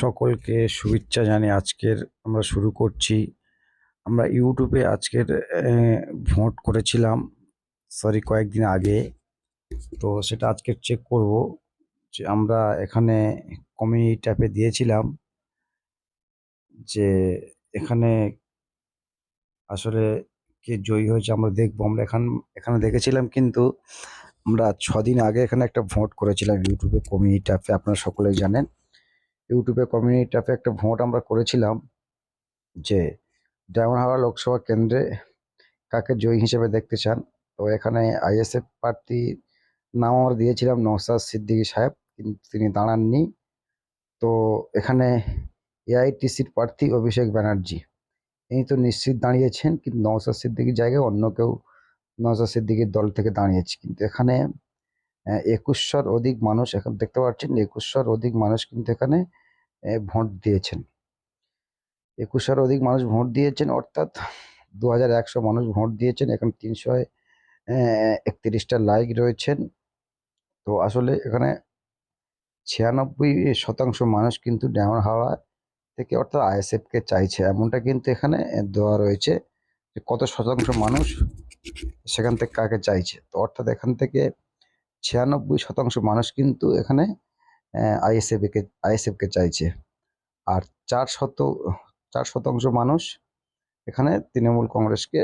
সকলকে শুভেচ্ছা জানিয়ে আজকের আমরা শুরু করছি। আমরা ইউটিউবে আজকের ভোট করেছিলাম, সরি, কয়েকদিন আগে। তো সেটা আজকে চেক করব যে আমরা এখানে কমিউনিটি ট্যাপে দিয়েছিলাম যে এখানে আসলে কে জয়ী হয়েছে আমরা দেখব। আমরা এখান, এখানে দেখেছিলাম কিন্তু আমরা ছদিন আগে এখানে একটা ভোট করেছিলাম ইউটিউবে কমিউনিটি ট্যাপে, আপনারা সকলেই জানেন। ইউটিউবে কমিউনিটি ট্যাপে একটা ভোট আমরা করেছিলাম যে ডায়মন্ডহাওড়া লোকসভা কেন্দ্রে কাকে জয়ী হিসেবে দেখতে চান, তো এখানে আইএসএফ প্রার্থী নাম আমরা দিয়েছিলাম নওসাদ সিদ্দিকী সাহেব কিন্তু তিনি দাঁড়াননি। তো এখানে এআইটিসির প্রার্থী অভিষেক ব্যানার্জি ইনি তো নিশ্চিত দাঁড়িয়েছেন, কিন্তু নওসাদ সিদ্দিকীর জায়গায় অন্য কেউ নওসাদ সিদ্দিকির দল থেকে দাঁড়িয়েছে। কিন্তু এখানে একুশশোর অধিক মানুষ এখন দেখতে পাচ্ছেন, একুশশোর অধিক মানুষ কিন্তু এখানে ভোট দিয়েছেন। একুশের অধিক মানুষ ভোট দিয়েছেন, অর্থাৎ দু হাজার একশো মানুষ ভোট দিয়েছেন, এখন তিনশো একত্রিশটা লাইক রয়েছেন। তো আসলে এখানে ছিয়ানব্বই শতাংশ মানুষ কিন্তু ডায়মন্ড হাওয়া থেকে অর্থাৎ আইএসএফকে চাইছে। এমনটা কিন্তু এখানে দেওয়া রয়েছে যে কত শতাংশ মানুষ সেখান থেকে কাকে চাইছে। তো অর্থাৎ এখান থেকে ছিয়ানব্বই শতাংশ মানুষ কিন্তু এখানে আইএসএফকে আইএসএফকে চাইছে। আর চার শত, চার শতাংশ মানুষ এখানে তৃণমূল কংগ্রেসকে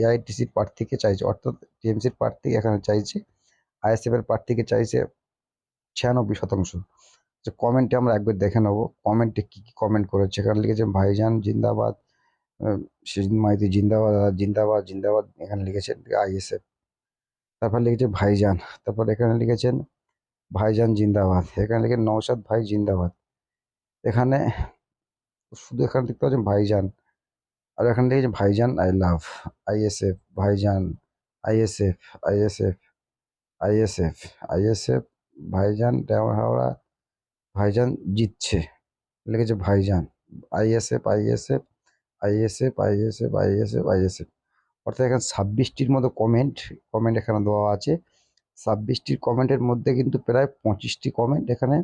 এআইটিসির প্রার্থীকে চাইছে। অর্থাৎ টিএমসির প্রার্থী এখানে চাইছে আইএসএফ এর প্রার্থীকে চাইছে ছিয়ানব্বই শতাংশ। যে কমেন্টে আমরা একবার দেখে নেব। কমেন্টে কি কি কমেন্ট করেছে? এখানে লিখেছে ভাইজান জিন্দাবাদ সিজন মাইতি জিন্দাবাদ জিন্দাবাদ জিন্দাবাদ, এখানে লিখেছেন আইএসএফ তারপর লিখেছে ভাইজান তারপর এখানে লিখেছেন ভাইজান জিন্দাবাদ এখানে লিখে নৌসাদ ভাই জিন্দাবাদ এখানে শুধু এখানে দেখতে পাচ্ছেন ভাইজান আর এখানে লিখেছে ভাইজান আই লাভ আইএসএফ ভাইজান আইএসএফ আইএসএফ আইএসএফ আইএসএফ ভাইজান ডায়মন্ড হাওড়া ভাইজান জিতছে লিখেছে ভাইজান ISF ISF ISF ISF ISF ISF অর্থাৎ এখানে ছাব্বিশটির মতো কমেন্ট কমেন্ট এখানে দেওয়া আছে। ছাব্বিশটির কমেন্টের মধ্যে কিন্তু প্রায় পঁচিশটি কমেন্ট এখানে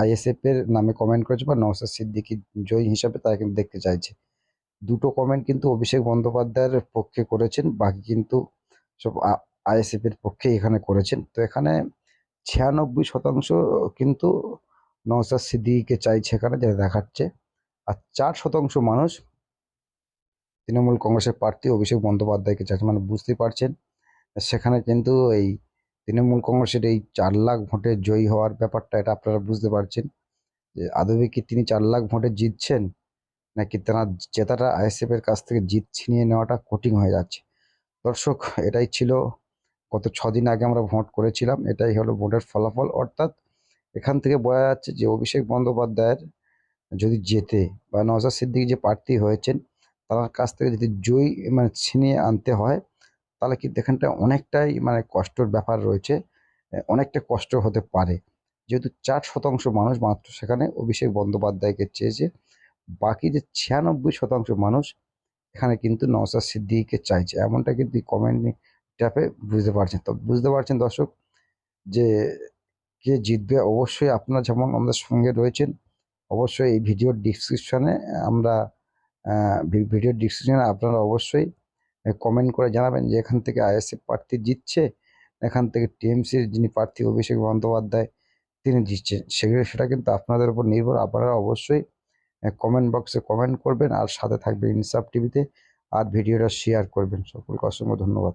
আইএসএফ এর নামে কমেন্ট করেছে বা নওসাদ সিদ্দিকি জয়ী হিসাবে তারা কিন্তু দেখতে চাইছে। দুটো কমেন্ট কিন্তু অভিষেক বন্দ্যোপাধ্যায়ের পক্ষে করেছেন, বাকি কিন্তু সব আইএসএফ এর পক্ষে এখানে করেছেন। তো এখানে ছিয়ানব্বই শতাংশ কিন্তু নওসাদ সিদ্দিকিকে চাইছে এখানে, যেটা দেখাচ্ছে। আর চার শতাংশ মানুষ তৃণমূল কংগ্রেসের প্রার্থী অভিষেক বন্দ্যোপাধ্যায়কে চাইছে মানে বুঝতেই পারছেন, সেখানে কিন্তু এই তৃণমূল কংগ্রেসের এই চার লাখ ভোটে জয়ী হওয়ার ব্যাপারটা, এটা আপনারা বুঝতে পারছেন। যে আদবে কি তিনি চার লাখ ভোটে জিতছেন, নাকি তেনার জেতাটা আইএসএফ এর কাছ থেকে জিত ছিনিয়ে নেওয়াটা কঠিন হয়ে যাচ্ছে। দর্শক, এটাই ছিল গত ছদিন আগে আমরা ভোট করেছিলাম, এটাই হলো ভোটের ফলাফল। অর্থাৎ এখান থেকে বোঝা যাচ্ছে যে অভিষেক বন্দ্যোপাধ্যায়ের যদি জেতে বা নওজাদ সিদ্দিকী যে প্রার্থী হয়েছেন তার কাছ থেকে যদি জয়ী মানে ছিনিয়ে আনতে হয়, তাহলে কিন্তু এখানটা অনেকটাই মানে কষ্টর ব্যাপার রয়েছে। অনেকটা কষ্ট হতে পারে। যেহেতু চার শতাংশ মানুষ মাত্র সেখানে অভিষেক বন্দ্যোপাধ্যায়কে চেয়েছে, বাকি যে ছিয়ানব্বই শতাংশ মানুষ এখানে কিন্তু নওসাদ সিদ্দিকীকে চাইছে। এমনটা কিন্তু কমেন্ট ট্যাপে বুঝতে পারছেন। তো বুঝতে পারছেন দর্শক যে কে জিতবে, অবশ্যই আপনারা যেমন আমাদের সঙ্গে রয়েছেন, অবশ্যই এই ভিডিওর ডিসক্রিপশনে আমরা ভিডিওর ডিসক্রিপশনে আপনারা অবশ্যই কমেন্ট করে জানাবেন যে এখান থেকে আইএসএফ প্রার্থী জিতছে, এখান থেকে টিএমসির যিনি প্রার্থী অভিষেক বন্দ্যোপাধ্যায়, তিনি জিতছেন। সেগুলো, সেটা কিন্তু আপনাদের উপর নির্ভর। আপনারা অবশ্যই কমেন্ট বক্সে কমেন্ট করবেন আর সাথে থাকবে ইনসাফ টিভিতে আর ভিডিওটা শেয়ার করবেন। সকলকে অসংখ্য ধন্যবাদ।